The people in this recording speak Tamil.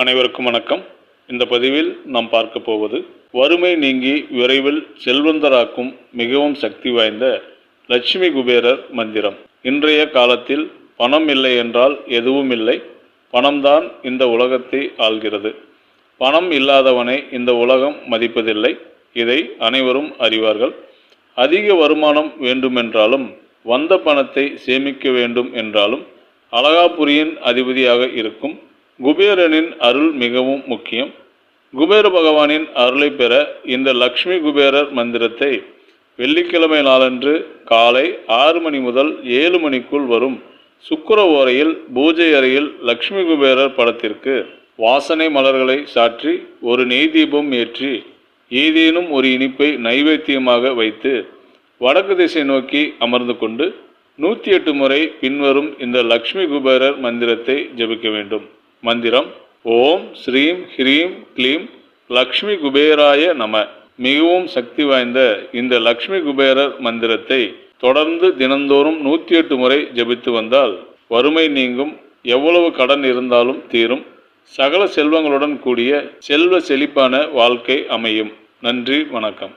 அனைவருக்கும் வணக்கம். இந்த பதிவில் நாம் பார்க்க போவது வறுமை நீங்கி விரைவில் செல்வந்தராக்கும் மிகவும் சக்தி வாய்ந்த லட்சுமி குபேரர் மந்திரம். இன்றைய காலத்தில் பணம் இல்லை என்றால் எதுவும் இல்லை. பணம்தான் இந்த உலகத்தை ஆள்கிறது. பணம் இல்லாதவனை இந்த உலகம் மதிப்பதில்லை. இதை அனைவரும் அறிவார்கள். அதிக வருமானம் வேண்டுமென்றாலும் வந்த பணத்தை சேமிக்க வேண்டும் என்றாலும் அழகாபுரியின் அதிபதியாக இருக்கும் குபேரனின் அருள் மிகவும் முக்கியம். குபேர பகவானின் அருளை பெற இந்த லக்ஷ்மி குபேரர் மந்திரத்தை வெள்ளிக்கிழமை நாளன்று காலை ஆறு மணி முதல் ஏழு மணிக்குள் வரும் சுக்கர ஓரையில் பூஜை அறையில் லக்ஷ்மி குபேரர் படத்திற்கு வாசனை மலர்களை சாற்றி ஒரு நெய் தீபம் ஏற்றி ஏதேனும் ஒரு இனிப்பை நைவேத்தியமாக வைத்து வடக்கு திசை நோக்கி அமர்ந்து கொண்டு நூற்றி எட்டு முறை பின்வரும் இந்த லக்ஷ்மி குபேரர் மந்திரத்தை ஜெபிக்க வேண்டும். மந்திரம். ஓம் ஸ்ரீம் ஹ்ரீம் க்ளீம் லக்ஷ்மி குபேராய நம. மிகவும் சக்தி வாய்ந்த இந்த லக்ஷ்மி குபேரர் மந்திரத்தை தொடர்ந்து தினந்தோறும் நூற்றி எட்டு முறை ஜெபித்து வந்தால் வறுமை நீங்கும் எவ்வளவு கடன் இருந்தாலும் தீரும். சகல செல்வங்களுடன் கூடிய செல்வ செழிப்பான வாழ்க்கை அமையும். நன்றி வணக்கம்.